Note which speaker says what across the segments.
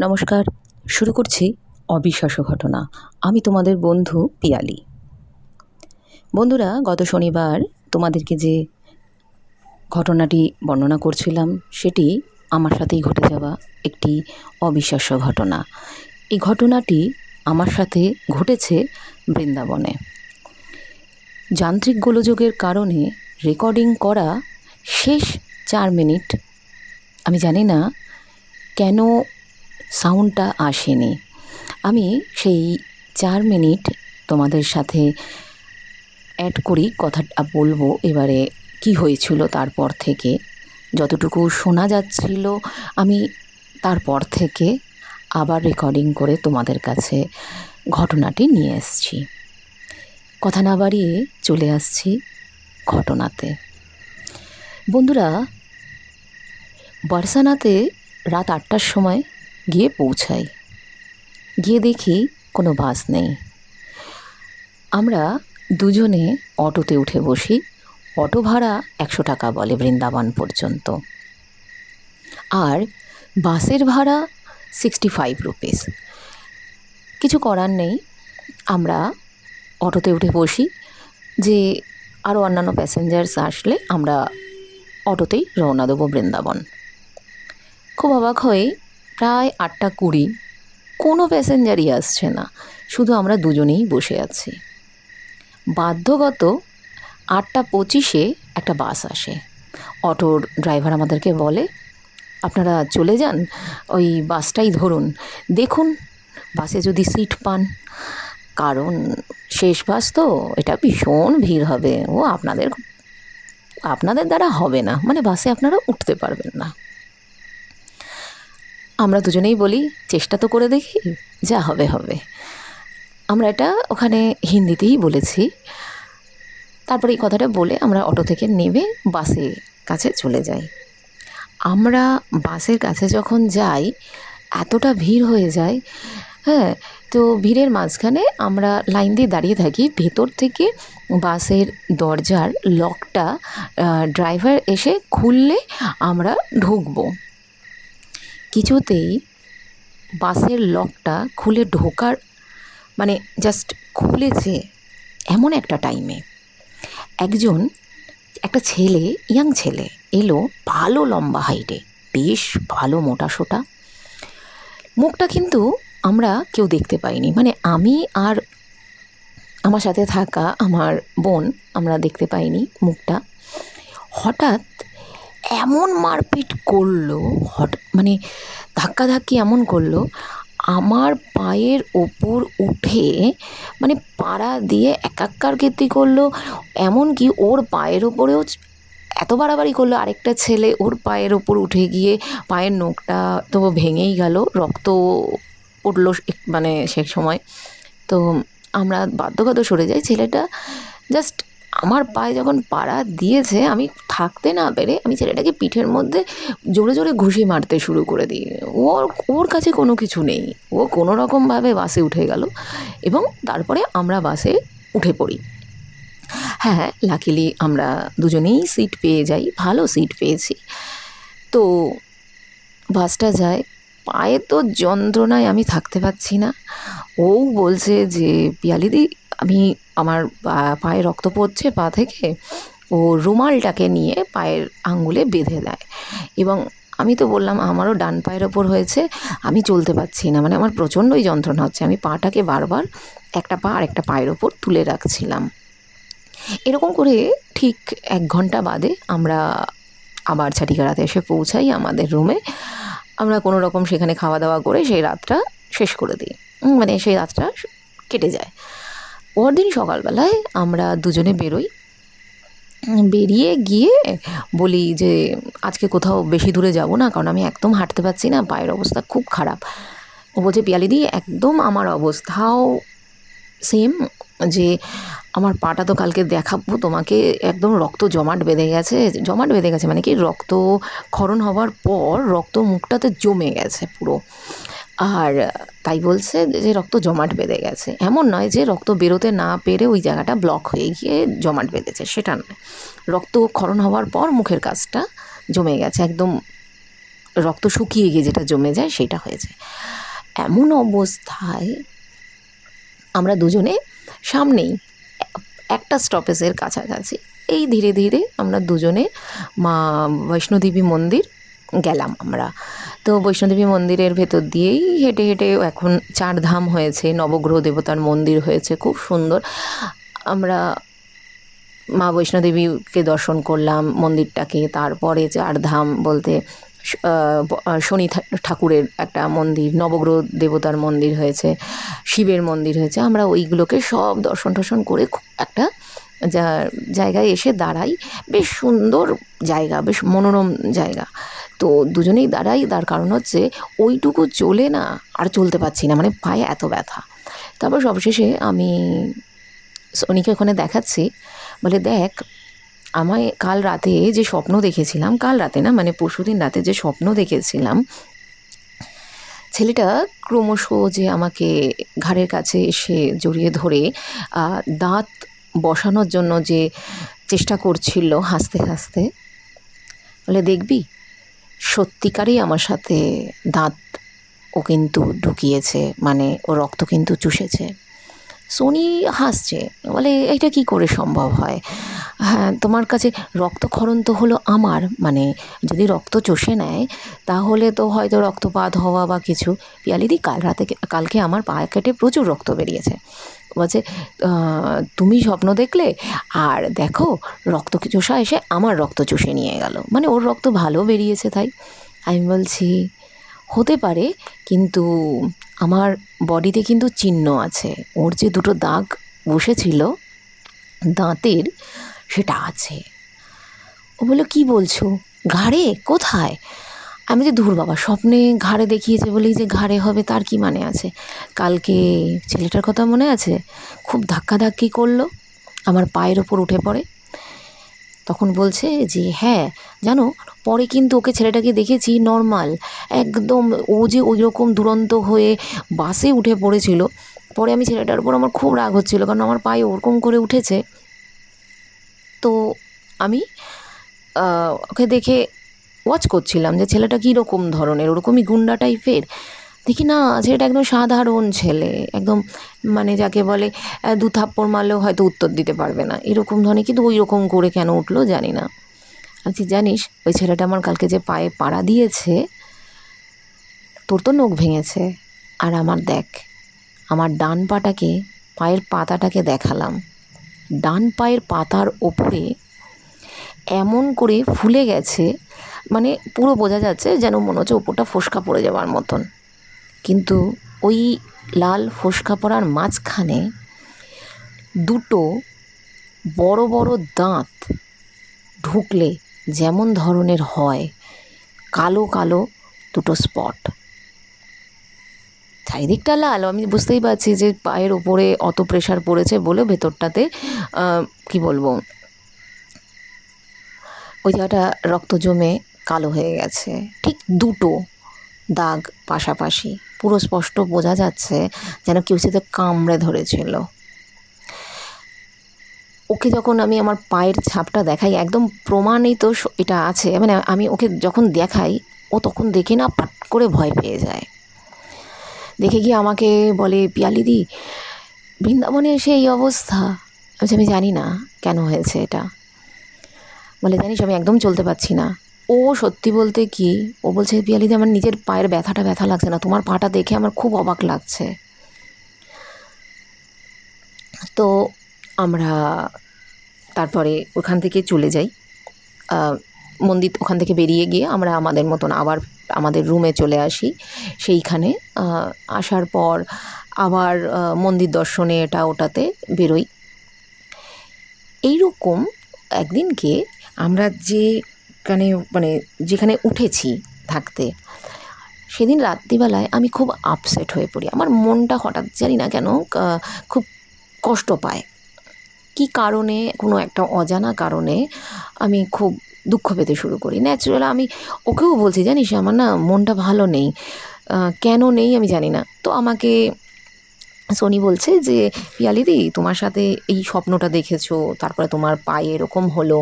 Speaker 1: নমস্কার। শুরু করছি অবিশ্বাস্য ঘটনা। আমি তোমাদের বন্ধু পিয়ালি। বন্ধুরা, গত শনিবার তোমাদেরকে যে ঘটনাটি বর্ণনা করছিলাম, সেটি আমার সাথেই ঘটে যাওয়া একটি অবিশ্বাস্য ঘটনা। এই ঘটনাটি আমার সাথে ঘটেছে বৃন্দাবনে। যান্ত্রিক গোলযোগের কারণে রেকর্ডিং করা শেষ চার মিনিট। আমি জানি না কেন সাউন্ডটা আসেনি। আমি সেই চার মিনিট তোমাদের সাথে অ্যাড করি, কথাটা বলব। এবারে কি হয়েছিল তারপর থেকে? যতটুকু শোনা যাচ্ছিল, আমি তারপর থেকে আবার রেকর্ডিং করে তোমাদের কাছে ঘটনাটি নিয়ে এসছি। কথা না বাড়িয়ে চলে আসছি ঘটনাতে। বন্ধুরা বার্সানাতে রাত আটটার সময় গিয়ে পৌঁছাই। গিয়ে দেখি কোনো বাস নেই। আমরা দুজনে অটোতে উঠে বসি। অটো ভাড়া একশো টাকা বলে বৃন্দাবন পর্যন্ত। আর বাসের ভাড়া সিক্সটি ফাইভ রুপিস কিছু করার নেই। আমরা অটোতে উঠে বসি যে আরও অন্যান্য প্যাসেঞ্জার্স আসলে আমরা অটোতেই রওনা দেবো বৃন্দাবন। খুব অবাক হয়ে প্রায় আটটা কুড়ি, কোনো প্যাসেঞ্জারই আসছে না, শুধু আমরা দুজনেই বসে আছি। বাধ্যগত, আটটা পঁচিশে একটা বাস আসে। অটোর ড্রাইভার আমাদেরকে বলে, আপনারা চলে যান, ওই বাসটাই ধরুন। দেখুন, বাসে যদি সিট পান। কারণ শেষ বাস তো, এটা ভীষণ ভিড় হবে। ও আপনাদের আপনাদের দ্বারা হবে না। মানে বাসে আপনারা উঠতে পারবেন না। আমরা দুজনেই বলি, চেষ্টা তো করে দেখি, যা হবে হবে। আমরা এটা ওখানে হিন্দিতেই বলেছি। তারপরে এই কথাটা বলে আমরা অটো থেকে নেমে বাসের কাছে চলে যাই। আমরা বাসের কাছে যখন যাই, এতটা ভিড় হয়ে যায় হ্যাঁ তো ভিড়ের মাঝখানে আমরা লাইন দিয়ে দাঁড়িয়ে থাকি। ভেতর থেকে বাসের দরজার লকটা ড্রাইভার এসে খুললে আমরা ঢুকবো। কিছুতেই বাসের লকটা খুলে ঢোকার মানে জাস্ট খুলেছে এমন একটা টাইমে একজন, একটা ছেলে ইয়াং ছেলে এলো ভালো লম্বা হাইটে বেশ ভালো মোটা সোটা। মুখটা কিন্তু আমরা কেউ দেখতে পাইনি। মানে আমি আর আমার সাথে থাকা আমার বোন আমরা দেখতে পাইনি মুখটা। হঠাৎ এমন মারপিট করল হট মানে ধাক্কাধাক্কি এমন করল, আমার পায়ের ওপর উঠে মানে পাড়া দিয়ে একাক্কার কীর্তি করল, এমনকি ওর পায়ের ওপরেও এত বাড়াবাড়ি করল, আরেকটা ছেলে ওর পায়ের ওপর উঠে গিয়ে পায়ের নখটা তো ভেঙেই গেল, রক্ত উঠল মানে সে সময়। তো আমরা বাধ্যগত সরে যাই ছেলেটা জাস্ট আমার পায়ে যখন পাড়া দিয়েছে, আমি থাকতে না পেরে আমি ছেলেটাকে পিঠের মধ্যে জোরে জোরে ঘুষি মারতে শুরু করে দিই। ওর ওর কাছে কোনো কিছু নেই। ও কোনো রকমভাবে বাসে উঠে গেল এবং তারপরে আমরা বাসে উঠে পড়ি। হ্যাঁ লাকিলি আমরা দুজনেই সিট পেয়ে যাই, ভালো সিট পেয়েছি। তো বাসটা যায়। পায়ে তো যন্ত্রণায় আমি থাকতে পারছি না। ও বলছে যে, পিয়ালিদি, আমি আমার পায়ে রক্ত পড়ছে পা থেকে, ও রুমালটাকে নিয়ে পায়ের আঙ্গুলে বেঁধে দেয়। এবং আমি তো বললাম, আমারও ডান পায়ের ওপর হয়েছে, আমি চলতে পারছি না মানে আমার প্রচণ্ডই যন্ত্রণা হচ্ছে। আমি পাটাকে বারবার একটা পা আর একটা পায়ের ওপর তুলে রাখছিলাম। এরকম করে ঠিক এক ঘণ্টা বাদে আমরা আবার ছাটিকারাতে এসে পৌঁছাই আমাদের রুমে। আমরা কোনো রকম সেখানে খাওয়া দাওয়া করে সেই রাতটা শেষ করে দিই। মানে সেই রাতটা কেটে যায়। পরদিন সকালবেলায় আমরা দুজনে বেরোই। বেরিয়ে গিয়ে বলি যে, আজকে কোথাও বেশি দূরে যাব না, কারণ আমি একদম হাঁটতে পারছি না, পায়ের অবস্থা খুব খারাপ। ও বলছে পিয়ালিদি একদম আমার অবস্থাও সেম যে আমার পাটা তো কালকে দেখাবো তোমাকে, একদম রক্ত জমাট বেঁধে গেছে, জমাট বেঁধে গেছে মানে কি, রক্ত ক্ষরণ হওয়ার পর রক্ত মুখটাতে জমে গেছে পুরো। আর তাই বলছে যে রক্ত জমাট বেঁধে গেছে। এমন নয় যে রক্ত বেরোতে না পেরে ওই জায়গাটা ব্লক হয়ে গিয়ে জমাট বেঁধেছে, সেটা নয়। রক্ত ক্ষরণ হওয়ার পর মুখের কাজটা জমে গেছে, একদম রক্ত শুকিয়ে গিয়ে যেটা জমে যায় সেটা হয়েছে এমন অবস্থায় আমরা দুজনে সামনেই একটা স্টপেজের কাছাকাছি, এই ধীরে ধীরে আমরা দুজনে মা বৈষ্ণোদেবী মন্দির গেলাম আমরা। তো বৈষ্ণোদেবী মন্দিরের ভেতর দিয়েই হেঁটে হেঁটে এখন চার ধাম হয়েছে, নবগ্রহ দেবতার মন্দির হয়েছে, খুব সুন্দর। আমরা মা বৈষ্ণোদেবীকে দর্শন করলাম মন্দিরটাকে, তারপরে চার ধাম বলতে শনি ঠাকুরের একটা মন্দির, নবগ্রহ দেবতার মন্দির হয়েছে, শিবের মন্দির হয়েছে। আমরা ওইগুলোকে সব দর্শন টর্শন করে খুব একটা যা, জায়গায় এসে দাঁড়াই। বেশ সুন্দর জায়গা, বেশ মনোরম জায়গা। তো দুজনেই দাঁড়াই, তার কারণ হচ্ছে ওইটুকু চলে না, আর চলতে পারছি না মানে পায়ে এত ব্যথা। তারপর সবশেষে আমি সোনিকে ওখানে দেখাচ্ছি, বলে দেখ, আমায় কাল রাতে যে স্বপ্ন দেখেছিলাম, কাল রাতে না মানে পরশুদিন রাতে যে স্বপ্ন দেখেছিলাম, ছেলেটা ক্রমশ যে আমাকে ঘাড়ের কাছে এসে জড়িয়ে ধরে দাঁত বসানোর জন্য যে চেষ্টা করছিল হাসতে হাসতে, বলে দেখবি? সত্যিকারই আমার সাথে দাঁত ও কিন্তু ঢুকিয়েছে মানে ও রক্ত কিন্তু চুষেছে। সোনি হাসছে, বলে, এটা কি করে সম্ভব হয়? হ্যাঁ তোমার কাছে রক্তক্ষরণ তো হলো আমার মানে যদি রক্ত চষে নেয়, তাহলে তো হয়তো রক্তপাত হওয়া বা কিছু। পিয়ালিদি, কাল রাতে কালকে আমার পা কেটে প্রচুর রক্ত বেরিয়েছে। বলছে তুমি স্বপ্ন দেখলে? আর দেখো, রক্ত চোষা এসে আমার রক্ত চুষে নিয়ে গেল। মানে ওর রক্ত ভালো বেরিয়েছে তাই। আমি বলছি, হতে পারে, কিন্তু আমার বডিতে কিন্তু চিহ্ন আছে। ওর যে দুটো দাগ বসেছিল, দাঁতের, সেটা আছে। ও বলল, কী বলছো? ঘাড়ে? কোথায়? আমি যে ধুর বাবা, স্বপ্নে ঘাড়ে দেখিয়েছে বলেই যে ঘাড়ে হবে, তার কি মানে আছে? কালকে ছেলেটার কথা মনে আছে? খুব ধাক্কাধাক্কি করল, আমার পায়ের ওপর উঠে পড়ে। তখন বলছে যে হ্যাঁ জানো, পরে কিন্তু ওকে ছেলেটাকে দেখেছি নর্মাল, একদম ও যে ওই রকম দুরন্ত হয়ে বাসে উঠে পড়েছিল। পরে আমি ছেলেটার উপর আমার খুব রাগ হচ্ছিল, কারণ আমার পায়ে ওরকম করে উঠেছে। তো আমি ওকে দেখে ওয়াচ করছিলাম যে ছেলেটা কী রকম ধরনের, ওরকমই গুন্ডা টাইপের। দেখি না, ছেলেটা একদম সাধারণ ছেলে, একদম মানে যাকে বলে দু থাপ্পড় মারলেও হয়তো উত্তর দিতে পারবে না। এরকম ধরনের, কিন্তু ওই রকম করে কেন উঠল জানি না। আচ্ছা জানিস, ওই ছেলেটা আমার কালকে যে পায়ে পাড়া দিয়েছে, তোর তো নখ ভেঙেছে। আর আমার দেখ, আমার ডান পাটাকে, পায়ের পাতাটাকে দেখালাম। ডান পায়ের পাতার ওপরে এমন করে ফুলে গেছে মানে পুরো বোঝা যাচ্ছে যেন মনে হচ্ছে ওপরটা ফোসকা পড়ে যাওয়ার মতন। কিন্তু ওই লাল ফোসকা পড়ার মাঝখানে দুটো বড় বড় দাঁত ঢুকলে যেমন ধরনের হয়, কালো কালো দুটো স্পট। চারিদিকটা লাল, আমি বুঝতেই পারছি যে পায়ের ওপরে অত প্রেশার পড়েছে বলে ভেতরটাতে কি বলব? ওই জায়গাটা রক্ত জমে কালো হয়ে গেছে। ঠিক দুটো দাগ পাশাপাশি। পুরো স্পষ্ট বোঝা যাচ্ছে যেন কেউ সাথে কামড়ে ধরেছিল। ওকে যখন আমি আমার পায়ের ছাপটা দেখাই, একদম প্রমাণই তো স- এটা আছে। মানে আমি ওকে যখন দেখাই, ও তখন দেখে না পাট করে ভয় পেয়ে যায়। দেখে গিয়ে আমাকে বলে পিয়ালিদি বৃন্দাবনে এসে এই অবস্থা? আমি জানি না কেন হয়েছে এটা। বলে, জানিস, আমি একদম চলতে পারছি না। ও সত্যি বলতে কি, ও বলছে পিয়ালিদি আমার নিজের পায়ের ব্যথাটা ব্যথা লাগছে না, তোমার পাটা দেখে আমার খুব অবাক লাগছে। তো আমরা তারপরে ওখান থেকে চলে যাই। মন্দির ওখান থেকে বেরিয়ে গিয়ে আমরা আমাদের মতন আবার আমাদের রুমে চলে আসি। সেইখানে আসার পর আবার মন্দির দর্শনে এটা ওটাতে বেরোই। এইরকম একদিনকে আমরা যেখানে মানে যেখানে উঠেছি থাকতে, সেদিন রাত্রিবেলায় আমি খুব আপসেট হয়ে পড়ি। আমার মনটা হঠাৎ জানি না কেন খুব কষ্ট পায়। কী কারণে, কোনো একটা অজানা কারণে আমি খুব দুঃখ পেতে শুরু করি। ন্যাচারাল আমি ওকেও বলছি, জানিস আমার না মনটা ভালো নেই। কেন নেই আমি জানি না। তো আমাকে সোনি বলছে যে পিয়ালিদি তোমার সাথে এই স্বপ্নটা দেখেছ, তারপরে তোমার পায়ে এরকম হলো।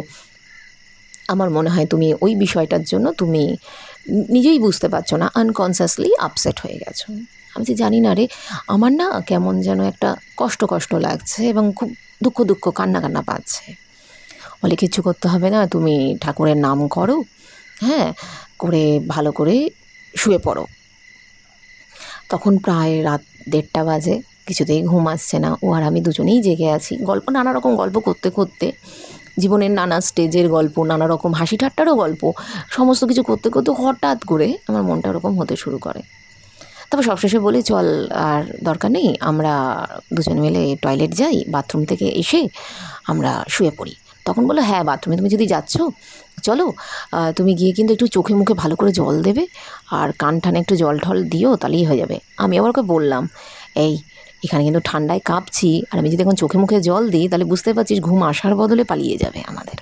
Speaker 1: আমার মনে হয় তুমি ওই বিষয়টার জন্য তুমি নিজেই বুঝতে পারছ না আনকনসিয়াসলি আপসেট হয়ে গেছো। আমি যে জানি না রে, আমার না কেমন যেন একটা কষ্ট কষ্ট লাগছে এবং খুব দুঃখ দুঃখ কান্না কান্না পাচ্ছে। বলে কিছু করতে হবে না, তুমি ঠাকুরের নাম করো হ্যাঁ করে ভালো করে শুয়ে পড়ো। তখন প্রায় রাত দেড়টা বাজে, কিছুতেই ঘুম আসছে না। ও আর আমি দুজনেই জেগে আছি। গল্প, নানা রকম গল্প করতে করতে জীবনের নানা স্টেজের গল্প, নানা রকম হাসি ঠাট্টারও গল্প, সমস্ত কিছু করতে করতে হঠাৎ করে আমার মনটা ওরকম হতে শুরু করে। তারপর সবশেষে বলি, চল, আর দরকার নেই, আমরা দুজন মিলে টয়লেট যাই, বাথরুম থেকে এসে আমরা শুয়ে পড়ি। তখন বলল হ্যাঁ বাথরুমে তুমি যদি যাচ্ছ, চলো তুমি গিয়ে কিন্তু একটু চোখে মুখে ভালো করে জল দেবে, আর কান টানে একটু জল ঠল দিও, তাহলেই হয়ে যাবে। আমি আবার ওকে বললাম, এই এখানে কিন্তু ঠান্ডায় কাঁপছি, আর আমি যদি এখন চোখে মুখে জল দিই, তাহলে বুঝতে পারছিস ঘুম আসার বদলে পালিয়ে যাবে আমাদের।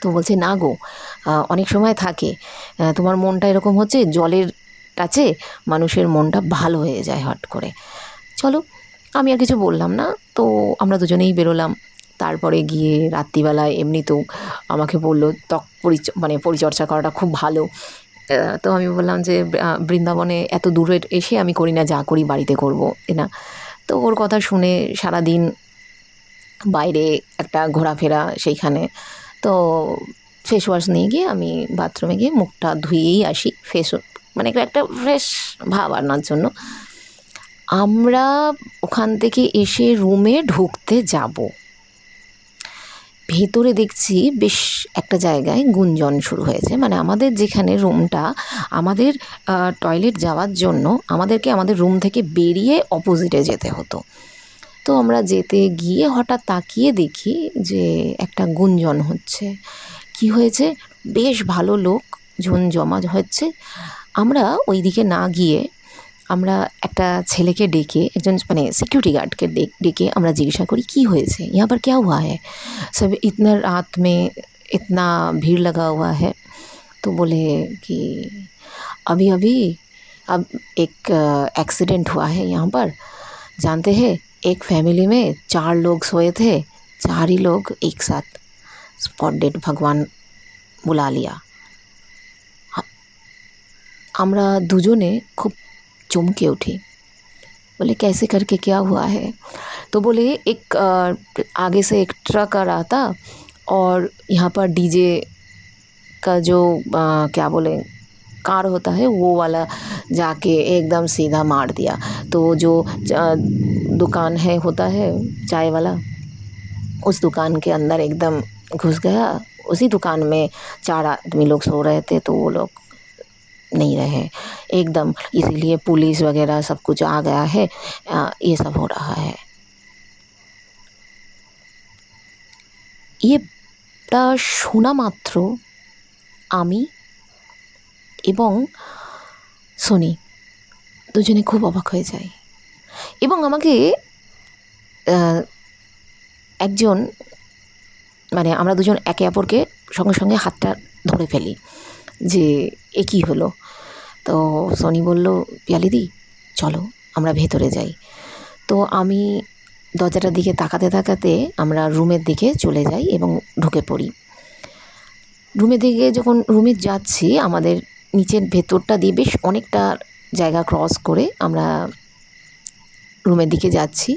Speaker 1: তো বলছে, না গো অনেক সময় থাকে তোমার মনটা এরকম হচ্ছে, জলের টাচে মানুষের মনটা ভালো হয়ে যায় হট করে। চলো, আমি আর কিছু বললাম না, তো আমরা দুজনেই বেরোলাম। তারপরে গিয়ে রাত্রিবেলায় এমনিতেও আমাকে বলল, ত্বক পরিচ মানে পরিচর্যা করাটা খুব ভালো। তো আমি বললাম যে বৃন্দাবনে এত দূরে এসে আমি করি না, যা করি বাড়িতে করব। না তো ওর কথা শুনে সারাদিন বাইরে একটা ঘোরাফেরা সেইখানে। তো ফেস ওয়াশ নিয়ে গিয়ে আমি বাথরুমে গিয়ে মুখটা ধুয়েই আসি ফেস মানে একটা ফ্রেশ ভাব আনার জন্য। আমরা ওখান থেকে এসে রুমে ঢুকতে যাব। ভেতরে দেখছি বেশ একটা জায়গায় গুঞ্জন শুরু হয়েছে। মানে আমাদের যেখানে রুমটা, আমাদের টয়লেট যাওয়ার জন্য আমাদেরকে আমাদের রুম থেকে বেরিয়ে অপোজিটে যেতে হতো। তো আমরা যেতে গিয়ে হঠাৎ তাকিয়ে দেখি যে একটা গুঞ্জন হচ্ছে। কি হয়েছে? বেশ ভালো লোক জন জমা হচ্ছে। আমরা ওই দিকে না গিয়ে আমরা একটা ছেলেকে ডেকে একজন মানে সিকিউরিটি গার্ডকে ডেকে আমরা জিজ্ঞাসা করি কি হয়েছে यहाँ पर क्या हुआ है सब इतना रात में इतना भीड़ लगा हुआ है तो बोले कि अभी अभी अब एक एक्सीडेंट हुआ है यहाँ पर जानते हैं एक फैमिली में चार लोग सोए थे चार ही लोग एक साथ स्पॉट डेड भगवान बुला लिया আমরা দুজনে খুব चमके उठी। बोले कैसे करके क्या हुआ है? तो बोले एक आगे से एक ट्रक आ रहा था और यहाँ पर डीजे का जो अ, क्या बोले कार होता है वो वाला जाके एकदम सीधा मार दिया। तो जो दुकान है होता है चाय वाला उस दुकान के अंदर एकदम घुस गया। उसी दुकान में चार आदमी लोग सो रहे थे तो वो लोग नहीं रहे एकदम इसीलिए पुलिस वगैरह सब कुछ आ गया है आ, ये सब हो रहा है এটা শোনা মাত্র আমি এবং সোনি দুজনে খুব অবাক হয়ে যাই এবং আমাকে আহ, একজন মানে আমরা দুজন একে অপরকে সঙ্গে সঙ্গে হাতটা ধরে ফেলি যে, এ কী হলো? তো সনি বলল পিয়ালিদি চলো, আমরা ভেতরে যাই। তো আমি দরজাটার দিকে তাকাতে তাকাতে আমরা রুমের দিকে চলে যাই এবং ঢুকে পড়ি। রুমের দিকে যখন রুমে যাচ্ছি, আমাদের নিচের ভেতরটা দিয়ে বেশ অনেকটা জায়গা ক্রস করে আমরা রুমের দিকে যাচ্ছি।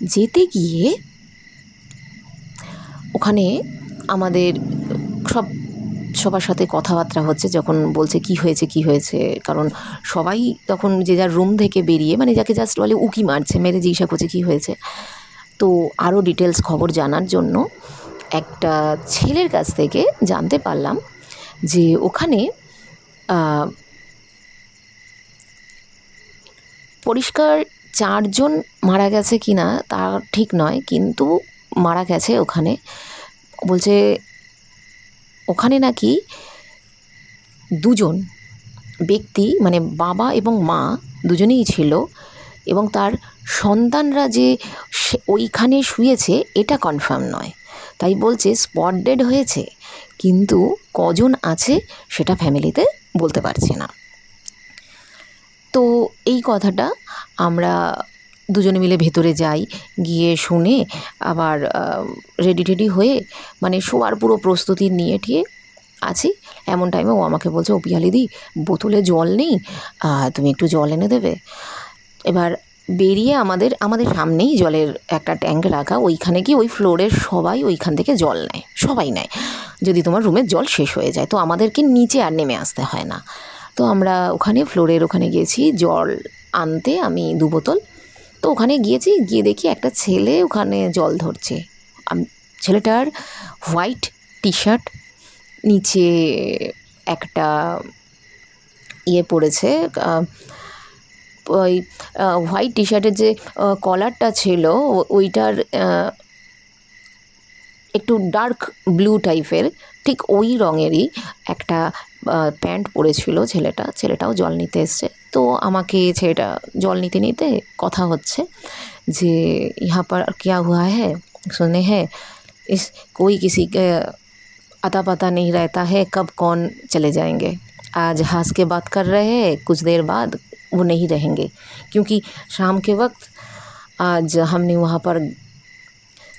Speaker 1: যেতে গিয়ে ওখানে আমাদের সব সবার সাথে কথাবার্তা হচ্ছে, যখন বলছে কি হয়েছে কি হয়েছে, কারণ সবাই তখন যে যার রুম থেকে বেরিয়ে মানে যাকে জাস্ট বলে উকি মারছে, মেরে জিজ্ঞাসা করছে কী হয়েছে। তো আরও ডিটেলস খবর জানার জন্য একটা ছেলের কাছ থেকে জানতে পারলাম যে ওখানে পরিষ্কার চারজন মারা গেছে কি না তা ঠিক নয়, কিন্তু মারা গেছে ওখানে। বলছে ওখানে নাকি দুজন ব্যক্তি মানে বাবা এবং মা দুজনেই ছিল এবং তার সন্তানরা যে ওইখানে শুয়েছে, এটা কনফার্ম নয়। তাই বলছে স্পট ডেড হয়েছে, কিন্তু কজন আছে সেটা ফ্যামিলিতে বলতে পারছে না। তো এই কথাটা আমরা দুজনে মিলে ভেতরে যাই, গিয়ে শুনে আবার রেডি টেডি হয়ে মানে শোয়ার পুরো প্রস্তুতি নিয়ে ঠিয়ে আছি। এমন টাইমে ও আমাকে বলছে, ও পিয়ালিদি বোতলে জল নেই তুমি একটু জল এনে দেবে? এবার বেরিয়ে আমাদের আমাদের সামনেই জলের একটা ট্যাঙ্ক রাখা, ওইখানে কি ওই ফ্লোরের সবাই ওইখান থেকে জল নেয়, সবাই নেয়। যদি তোমার রুমের জল শেষ হয়ে যায়, তো আমাদেরকে নিচে আর নেমে আসতে হয় না। তো আমরা ওখানে ফ্লোরের ওখানে গেছি জল আনতে আমি দু বোতল তো ওখানে গিয়েছি, গিয়ে দেখি একটা ছেলে ওখানে জল ধরছে। ছেলেটার হোয়াইট টি শার্ট নিচে একটা ইয়ে পড়েছে ওই হোয়াইট টি শার্টের যে কলারটা ছিল ওইটার একটু ডার্ক ব্লু টাইপের, ঠিক ওই রঙেরই একটা প্যান্ট পরেছিল ছেলেটা ছেলেটাও জল নিতে এসছে তো আমাকে ছেলেটা জল নিতে নিতে কথা হচ্ছে যে ইহা পর क्या हुआ है सुने हैं इस कोई किसी के अता पता नहीं रहता है कब कौन चले जाएंगे आज हंस के बात कर रहे हैं कुछ देर बाद वो नहीं रहेंगे क्योंकि शाम के वक्त आज हमने वहाँ पर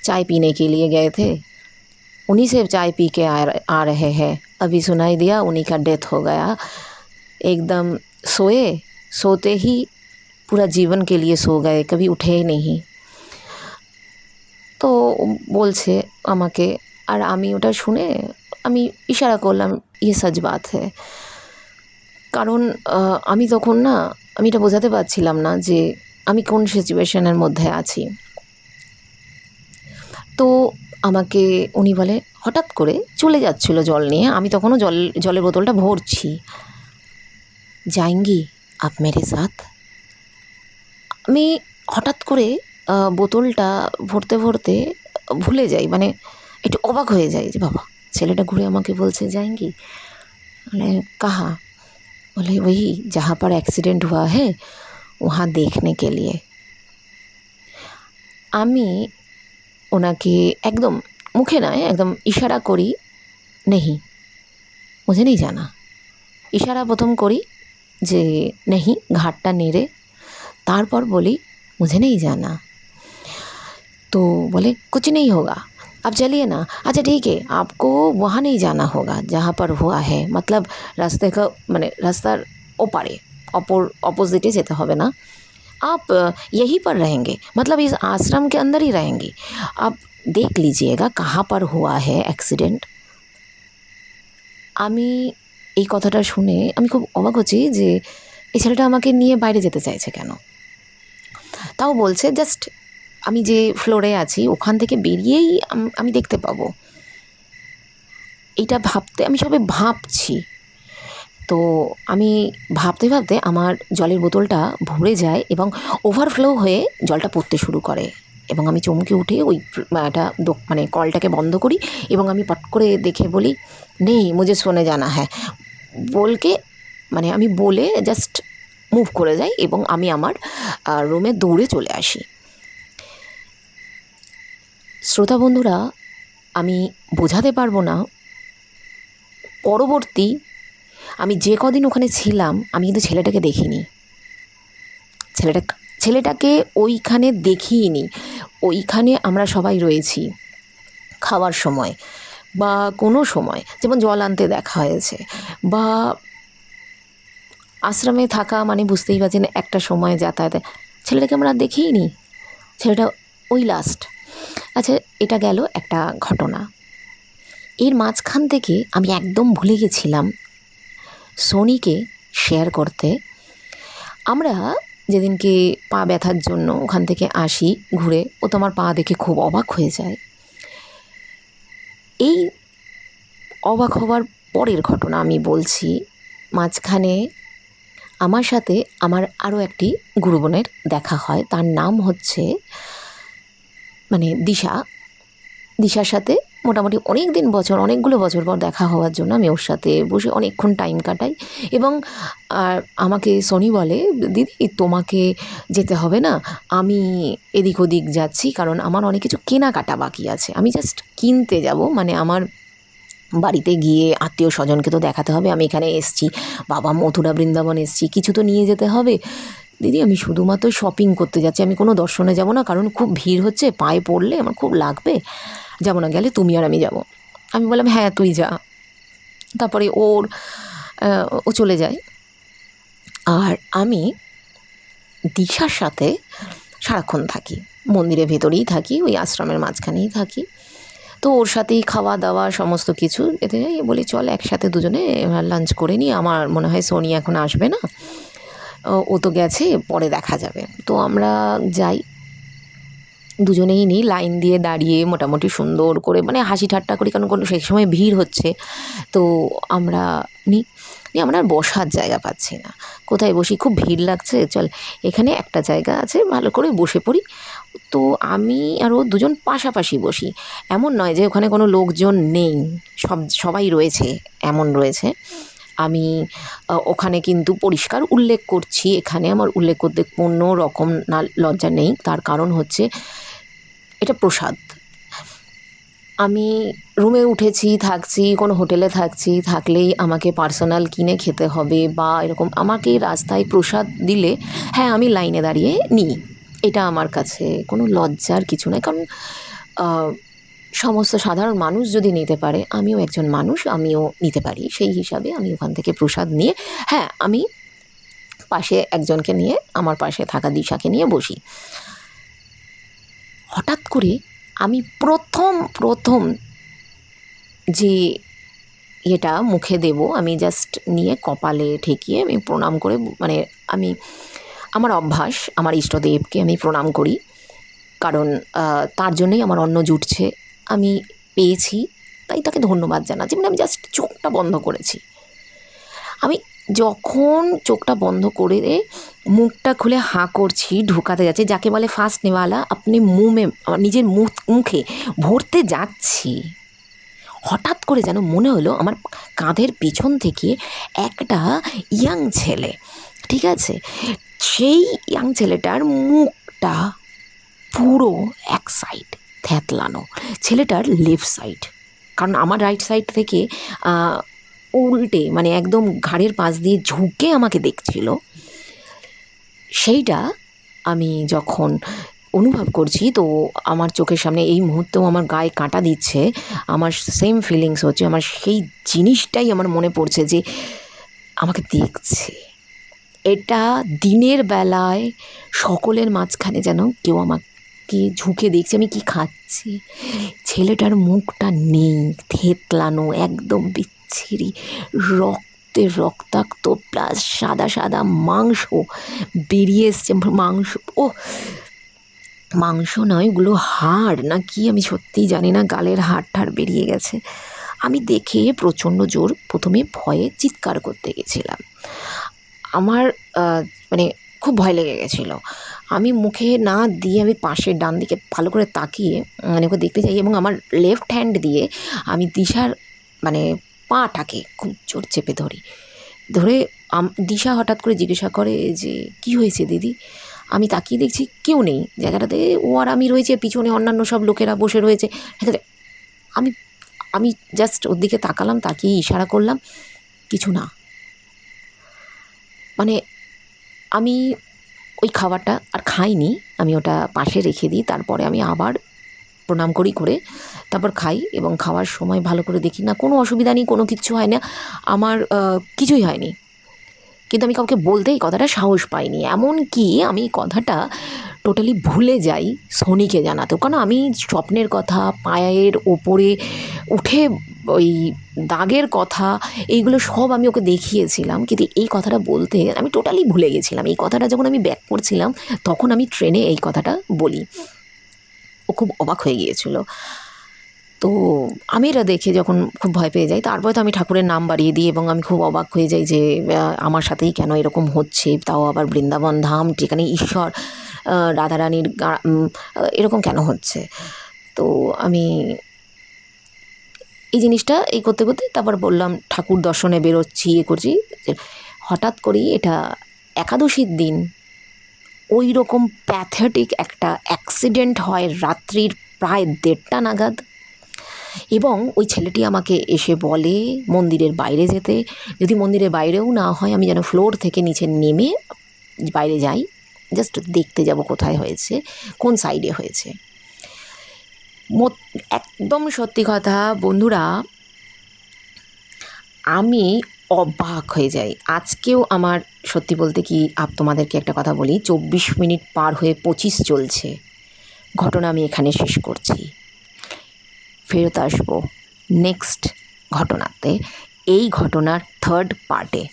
Speaker 1: चाय पीने के लिए गए थे उन्हीं से चाय पी के आ आ रहे हैं अभी सुनाई दिया उन्हीं का डेथ हो गया एकदम सोए सोते ही पूरा जीवन के लिए सो गए कभी उठे ही नहीं তো বলছে আমাকে আর আমি ওটা শুনে আমি ইশারা করলাম ইয়ে সচ বাত হ্যাঁ কারণ আহ, আমি তখন না আমি এটা বোঝাতে পারছিলাম না যে আমি কোন সিচুয়েশনের মধ্যে আছি তো আমাকে উনি বলে, হঠাৎ করে চলে যাচ্ছিল জল নিয়ে। আমি তখনও জল, জলের বোতলটা ভরছি। যাইঙ্গি আপ মেরে সাথ? আমি হঠাৎ করে বোতলটা ভরতে ভরতে ভুলে যাই। মানে একটু অবাক হয়ে যায় যে, বাবা, ছেলেটা ঘুরে আমাকে বলছে যাইঙ্গি মানে কাহা? বলে, ওই যাহা পর অ্যাক্সিডেন্ট হওয়া হ্যাঁ ওহা দেখনে কে লিয়ে। আমি ওনাকে একদম মুখে নয় একদম ইশারা করি নেহি মুঝে নেই জানা ইশারা প্রথম করি যে নেহি ঘাটটা নেড়ে তারপর বলি मुझे नहीं जाना तो बोले कुछ नहीं होगा आप चलिए ना अच्छा ठीक है आपको वहाँ नहीं जाना होगा जहाँ पर हुआ है मतलब রাস্তে का মানে রাস্তার ওপারে অপর অপোজিটে যেতে হবে না आप अ, यहीं पर रहेंगे मतलब इस आश्रम के अंदर ही रहेंगे आप देख लीजिएगा कहाँ पर हुआ है एक्सीडेंट আমি এই কথাটা শুনে আমি খুব অবাক হচ্ছি যে এই ছেলেটা আমাকে নিয়ে বাইরে যেতে চাইছে কেন তাও বলছে জাস্ট আমি যে ফ্লোরে আছি ওখান থেকে বেরিয়েই আম- আমি দেখতে পাবো এইটা ভাবতে আমি সবে ভাবছি তো আমি ভাবতে ভাবতে আমার জলের বোতলটা ভরে যায় এবং ওভারফ্লো হয়ে জলটা পড়তে শুরু করে। এবং আমি চমকে উঠে ওই একটা মানে কলটাকে বন্ধ করি এবং আমি পট করে দেখে বলি, নেই, মুঝে শোনে জানা হ্যাঁ বলকে মানে আমি বলে জাস্ট মুভ করে যাই এবং আমি আমার রুমে দৌড়ে চলে আসি। শ্রোতা বন্ধুরা, আমি বোঝাতে পারব না, পরবর্তী আমি যে কদিন ওখানে ছিলাম, আমি কিন্তু ছেলেটাকে দেখিনি। ছেলেটা, ছেলেটাকে ওইখানে দেখিনি। ওইখানে আমরা সবাই রয়েছি, খাওয়ার সময় বা কোনো সময়। যেমন জল আনতে দেখা হয়েছে বা আশ্রমে থাকা মানে বুঝতেই পারছেন, একটা সময় যাতায়াতে। ছেলেটাকে আমরা দেখিই নি ছেলেটা ওই লাস্ট আচ্ছা এটা গেল একটা ঘটনা। এর মাঝখান থেকে আমি একদম ভুলে গেছিলাম সোনিকে শেয়ার করতে, আমরা যেদিনকে পা ব্যথার জন্য ওখান থেকে আসি ঘুরে, ও তো আমার পা দেখে খুব অবাক হয়ে যায়। এই অবাক হওয়ার পরের ঘটনা আমি বলছি, মাঝখানে আমার সাথে আমার আরও একটি গুরুবোনের দেখা হয়, তার নাম হচ্ছে মানে দিশা। দিশার সাথে মোটামুটি অনেক দিন বছর, অনেকগুলো বছর পর দেখা হওয়ার জন্য আমি ওর সাথে বসে অনেকক্ষণ টাইম কাটাই। এবং, আর আমাকে সনি বলে, দিদি, তোমাকে যেতে হবে না, আমি এদিক ওদিক যাচ্ছি, কারণ আমার অনেক কিছু কেনাকাটা বাকি আছে। আমি জাস্ট কিনতে যাব মানে আমার বাড়িতে গিয়ে আত্মীয় স্বজনকে তো দেখাতে হবে, আমি এখানে এসছি, বাবা মথুরা বৃন্দাবন এসছি, কিছু তো নিয়ে যেতে হবে। দিদি, আমি শুধুমাত্র শপিং করতে যাচ্ছি। আমি কোনো দর্শনে যাব না, কারণ খুব ভিড় হচ্ছে, পায়ে পড়লে আমার খুব লাগবে। যাব না, গেলে তুমি আর আমি যাব। আমি বললাম হ্যাঁ তুই যা। তারপরে ওর ও চলে যায়। আর আমি দিশার সাথে সারাক্ষণ থাকি। মন্দিরের ভেতরেই থাকি, ওই আশ্রমের মাঝখানেই থাকি। তো ওর সাথেই খাওয়া দাওয়া, সমস্ত কিছু। এতে বলি, চল একসাথে দুজনে লাঞ্চ করে নিই আমার মনে হয় সোনি এখন আসবে না। ও- তো গেছে, পরে দেখা যাবে। তো আমরা যাই। দুজনেই নিই, লাইন দিয়ে দাঁড়িয়ে মোটামুটি সুন্দর করে মানে হাসি ঠাট্টা করি, কারণ কোনো, সেই সময় ভিড় হচ্ছে। তো আমরা নিই। নিয়ে আমরা আর বসার জায়গা পাচ্ছি না। কোথায় বসি? খুব ভিড় লাগছে। চল, এখানে একটা জায়গা আছে, ভালো করে বসে পড়ি। তো আমি আর ও দুজন পাশাপাশি বসি। এমন নয় যে ওখানে কোনো লোকজন নেই। সব, সবাই রয়েছে, এমন রয়েছে। আমি ওখানে কিন্তু পরিষ্কার উল্লেখ করছি। এখানে আমার উল্লেখ করতে কোনো রকম না, লজ্জা নেই। তার কারণ হচ্ছে এটা প্রসাদ। আমি রুমে উঠেছি, থাকছি, কোনো হোটেলে থাকছি, থাকলেই আমাকে পার্সোনাল কিনে খেতে হবে বা এরকম আমাকে রাস্তায় প্রসাদ দিলে হ্যাঁ আমি লাইনে দাঁড়িয়ে নিই। এটা আমার কাছে কোনো লজ্জার কিছু নয় কারণ সমস্ত সাধারণ মানুষ যদি নিতে পারে, আমিও একজন মানুষ, আমিও নিতে পারি। সেই হিসাবে আমি ওখান থেকে প্রসাদ নিয়ে হ্যাঁ আমি পাশে একজনকে নিয়ে, আমার পাশে থাকা দিশাকে নিয়ে বসি। হঠাৎ করে আমি প্রথম প্রথম যে এটা মুখে দেব, আমি জাস্ট নিয়ে কপালে ঠেকিয়ে আমি প্রণাম করে মানে আমি, আমার অভ্যাস, আমার ইষ্টদেবকে আমি প্রণাম করি। কারণ তার জন্যই আমার অন্ন জুটছে। আমি পেয়েছি, তাই তাকে ধন্যবাদ জানাচ্ছি। মানে আমি জাস্ট চোখটা বন্ধ করেছি। আমি যখন চোখটা বন্ধ করে মুখটা খুলে হাঁ করছি, ঢুকাতে যাচ্ছি, যাকে বলে ফার্স্ট নেওয়ালা আপনি মুমে নিজের মুখ, মুখে ভরতে যাচ্ছি। হঠাৎ করে যেন মনে হলো আমার কাঁধের পিছন থেকে একটা ইয়াং ছেলে, ঠিক আছে? সেই ইয়াং ছেলেটার মুখটা পুরো এক সাইড থ্যাতলানো ছেলেটার লেফট সাইড কারণ আমার রাইট সাইড থেকে উল্টে মানে একদম ঘাড়ের পাশ দিয়ে ঝুঁকে আমাকে দেখছিল। সেইটা আমি যখন অনুভব করছি, তো আমার চোখের সামনে এই মুহূর্তেও আমার গায়ে কাঁটা দিচ্ছে। আমার সেম ফিলিংস হচ্ছে, আমার সেই জিনিসটাই আমার মনে পড়ছে যে, আমাকে দেখছে। এটা দিনের বেলায়, সকলের মাঝখানে যেন কেউ আমাকে ঝুঁকে দেখছি, আমি কি খাচ্ছি? ছেলেটার মুখটা নেই, থেতলানো, একদম বিচ্ছিরি। রক্তে রক্তাক্ত প্লাস সাদা সাদা মাংস বেরিয়ে এসছে, মাংস ও মাংস নয় ওগুলো হাড়, না কি আমি সত্যিই জানি না, গালের হাড় ঠাড় বেরিয়ে গেছে। আমি দেখে প্রচণ্ড জোর প্রথমে ভয়ে চিৎকার করতে গেছিলাম। আমার মানে খুব ভয় লেগে গেছিল। আমি মুখে না দিয়ে আমি পাশের ডান দিকে ভালো করে তাকিয়ে মানে ওকে দেখতে চাই এবং আমার লেফট হ্যান্ড দিয়ে আমি দিশার মানে পাটাকে খুব জোর চেপে ধরি। ধরে দিশা হঠাৎ করে জিজ্ঞাসা করে যে, কি হয়েছে দিদি? আমি তাকিয়ে দেখছি কেউ নেই। জায়গাটাতে ও আর আমি রয়েছে, পিছনে অন্যান্য সব লোকেরা বসে রয়েছে। আমি আমি জাস্ট ওর দিকে তাকালাম, তাকিয়ে ইশারা করলাম, কিছু না। মানে আমি ওই খাবারটা আর খাইনি, আমি ওটা পাশে রেখে দিই, তারপরে আমি আবার প্রণাম করি করে তারপর খাই এবং খাওয়ার সময় ভালো করে দেখি না, কোনো অসুবিধা নেই, কোনো কিছু হয় না, আমার কিছুই হয়নি। কিন্তু আমি কাউকে বলতেই কথাটা সাহস পাইনি এমন কি আমি কথাটা টোটালি ভুলে যাই সোনিকে জানাতেও, কারণ আমি স্বপ্নের কথা, পায়ের ওপরে উঠে ওই দাগের কথা, এইগুলো সব আমি ওকে দেখিয়েছিলাম। কিন্তু এই কথাটা বলতে আমি টোটালি ভুলে গেছিলাম। এই কথাটা যখন আমি ব্যাক করছিলাম, তখন আমি ট্রেনে এই কথাটা বলি। ও খুব অবাক হয়ে গিয়েছিল। তো আমি এটা দেখে যখন খুব ভয় পেয়ে যাই, তারপরে তো আমি ঠাকুরের নাম বাড়িয়ে দিই এবং আমি খুব অবাক হয়ে যাই যে আমার সাথেই কেন এরকম হচ্ছে? তাও আবার বৃন্দাবন ধাম, যেখানে ঈশ্বর রাধারানীর এরকম কেন হচ্ছে? তো আমি এই জিনিসটা এই করতে করতে তারপর বললাম, ঠাকুর দর্শনে বেরোচ্ছি, এ করছি। হঠাৎ করেই এটা একাদশীর দিন। ওই রকম প্যাথেটিক একটা অ্যাক্সিডেন্ট হয় রাত্রির প্রায় দেড়টা নাগাদ। এবং ওই ছেলেটি আমাকে এসে বলে, মন্দিরের বাইরে যেতে। যদি মন্দিরের বাইরেও না হয়, আমি যেন ফ্লোর থেকে নিচে নেমে বাইরে যাই। জাস্ট দেখতে যাব কোথায় হয়েছে, কোন সাইডে হয়েছে। একদম সত্যি কথা, বন্ধুরা, আমি অবাক হয়ে যাই। আজকেও আমার, সত্যি বলতে কি, আপ তোমাদেরকে একটা কথা বলি, চব্বিশ মিনিট পার হয়ে পঁচিশ চলছে। ঘটনা আমি এখানে শেষ করছি। ফেরত আসব নেক্সট ঘটনাতে। এই ঘটনার থার্ড পার্টে